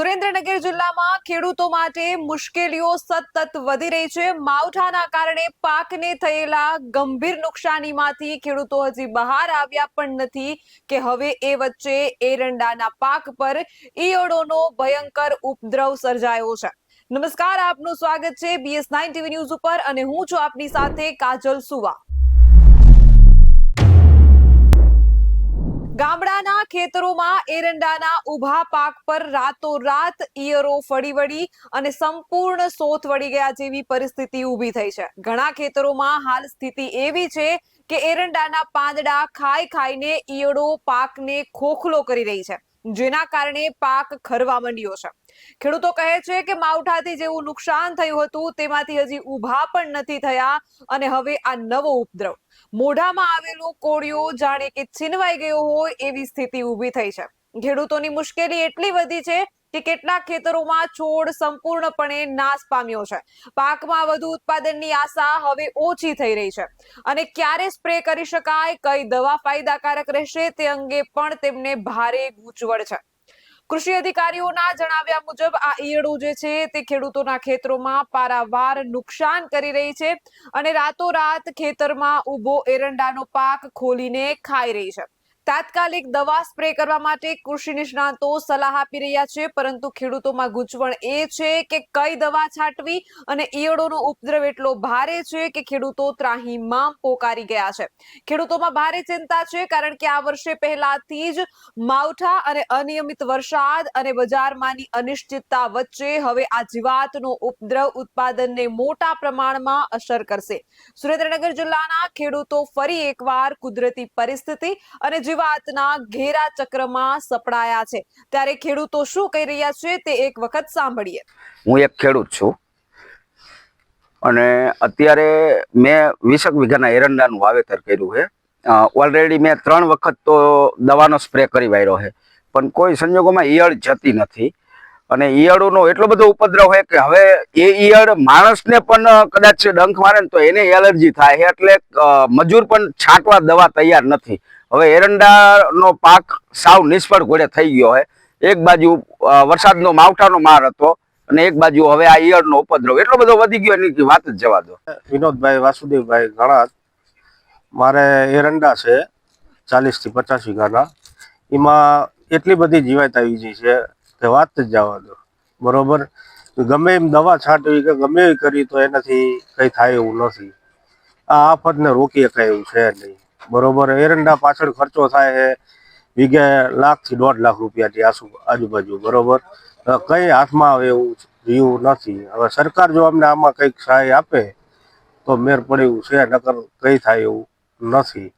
સુરેન્દ્રનગર જિલ્લામાં ખેડૂતો માટે મુશ્કેલીઓ સતત વધી રહી છે. માવઠાના કારણે પાકને થયેલા ગંભીર નુકસાનીમાંથી ખેડૂતો હજી બહાર આવ્યા પણ નથી કે હવે એ વચ્ચે એરંડાના પાક પર ઈયળોનો ભયંકર ઉપદ્રવ સર્જાયો છે. નમસ્કાર, આપનું સ્વાગત છે બીએસ નાઇન ટીવી ન્યૂઝ ઉપર અને હું છું આપની સાથે કાજલ સુવા. ગામડાના ખેતરોમાં એરંડાના ઊભા પાક પર રાતોરાત ઈયરો ફળી વળી અને સંપૂર્ણ સોથ વળી ગયા જેવી પરિસ્થિતિ ઊભી થઈ છે. ઘણા ખેતરોમાં હાલ સ્થિતિ એવી છે કે એરંડાના પાંદડા ખાઈ ખાઈને ઈયળો પાકને ખોખલો કરી રહી છે. જેના કારણે પાક ખરવા માંડ્યો છે. ખેડૂતો કહે છે કે માવઠાથી જેવું નુકસાન થયું હતું, તેમાંથી હજી ઊભા પણ નથી થયા અને હવે આ નવો ઉપદ્રવ. મોઢામાં આવેલો કોળિયો જાણે કે છીનવાઈ ગયો હોય એવી સ્થિતિ ઊભી થઈ છે. ખેડૂતોની મુશ્કેલી એટલી વધી છે કે કેટલાક ખેતરોમાં છોડ સંપૂર્ણપણે નાશ પામ્યો છે. પાકમાં વધુ ઉત્પાદનની આશા હવે ઓછી થઈ રહી છે. અને ક્યારે સ્પ્રે કરી શકાય, કઈ દવા ફાયદાકારક રહેશે તે અંગે પણ તેમને ભારે ગૂંચવડ છે. કૃષિ અધિકારીઓના જણાવ્યા મુજબ આ ઈયળો જે છે તે ખેડૂતોના ખેતરોમાં પારાવાર નુકસાન કરી રહી છે અને રાતોરાત ખેતરમાં ઊભો એરંડાનો પાક ખોલીને ખાઈ રહી છે. તાત્કાલિક દવા સ્પ્રે કરવા માટે કૃષિ નિષ્ણાતો સલાહ આપી રહ્યા છે, પરંતુ ખેડૂતોમાં ગૂંચવણ એ છે કે કઈ દવા છાંટવી અને ઈયળોનો ઉપદ્રવ એટલો ભારે છે કે ખેડૂતો ત્રાહીમામ પોકારી ગયા છે. ખેડૂતોમાં ભારે ચિંતા છે કારણ કે આ વર્ષે પહેલાથી જ માવઠા અને અનિયમિત વરસાદ અને બજારમાંની અનિશ્ચિતતા વચ્ચે હવે આ જીવાતનો ઉપદ્રવ ઉત્પાદનને મોટા પ્રમાણમાં અસર કરશે. સુરેન્દ્રનગર જિલ્લાના ખેડૂતો ફરી એકવાર કુદરતી પરિસ્થિતિ અને જીવાતના ઘેરા ચક્રમાં સપડાયા છે. ત્યારે ખેડૂતો શું કહી રહ્યા છે તે એક વખત સાંભળીએ. હું એક ખેડૂત છું. અને અત્યારે મેં વીસક વીઘાના એરંડાનું વાવેતર કર્યું છે. ઓલરેડી મેં ત્રણ વખત તો દવાનો સ્પ્રે કરી વાર્યો છે. પણ કોઈ સંજોગોમાં ઈયળ જતી નથી. અને ઈયળોનો એટલો બધો ઉપદ્રવ છે કે હવે એ ઈયળ માણસને પણ કદાચ ડંખ મારે ને તો એને એલર્જી થાય એટલે મજૂર પણ છાંટવા દવા તૈયાર નથી. હવે એરંડાનો પાક સાવ નિષ્ફળ ઘોડે થઈ ગયો છે. એક બાજુ વરસાદનો માવઠાનો માર હતો અને એક બાજુ હવે આ ઈયળનો ઉપદ્રવ. એટલો બધો વધી ગયો એની વાત જ જવા દો. વિનોદભાઈ વાસુદેવભાઈ ઘણા મારે એરંડા છે ચાલીસથી પચાસ વીઘાના. એમાં એટલી બધી જીવાત આવી ગઈ છે કે વાત જ જવા દો. બરોબર? ગમે એમ દવા છાંટવી કે ગમે એવી કરી તો એનાથી કંઈ થાય એવું નથી. આ આફતને રોકી શકાય એવું છે નહીં. બરોબર. એરંડા પાછળ ખર્ચો થાય છે. વીઘે લાખથી દોઢ લાખ રૂપિયાથી આસુ આજુબાજુ બરોબર? કઈ હાથમાં આવે એવું રહ્યું નથી. હવે સરકાર જો અમને આમાં કંઈક સહાય આપે તો મેર પડે એવું છે નકર કઈ થાય એવું નથી.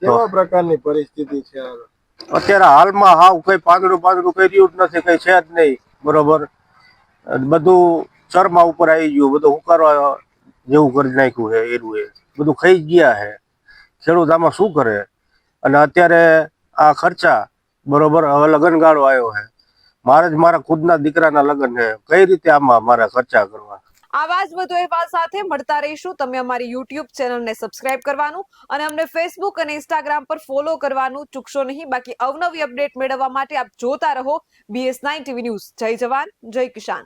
કેવા પ્રકારની પરિસ્થિતિ છે અત્યારે હાલમાં હાવ કઈ પાંદડું પાંદડું કઈ રહ્યું જ નથી કઈ છે જ નહીં બરોબર? બધું ચરમા ઉપર આવી ગયું બધું ઉકારવા જેવું કરી નાખ્યું છે એનું એ. બધું ખાઈ ગયા છે. ખેડૂત આમાં શું કરે? અને અત્યારે આ ખર્ચા બરોબર હવે લગ્નગાળો આવ્યો છે. મારે જ મારા ખુદના દીકરાના લગ્ન છે. કઈ રીતે આમાં મારા ખર્ચા કરવા? આવા જ વધુ અહેવાલ સાથે મળતા રહીશું. તમે અમારી યુટ્યુબ ચેનલને સબસ્ક્રાઇબ કરવાનું અને અમને ફેસબુક અને ઇન્સ્ટાગ્રામ પર ફોલો કરવાનું ચૂકશો નહીં. બાકી અવનવી અપડેટ મેળવવા માટે આપ જોતા રહો બીએસ નાઇન ટીવી ન્યૂઝ જય જવાન, જય કિસાન.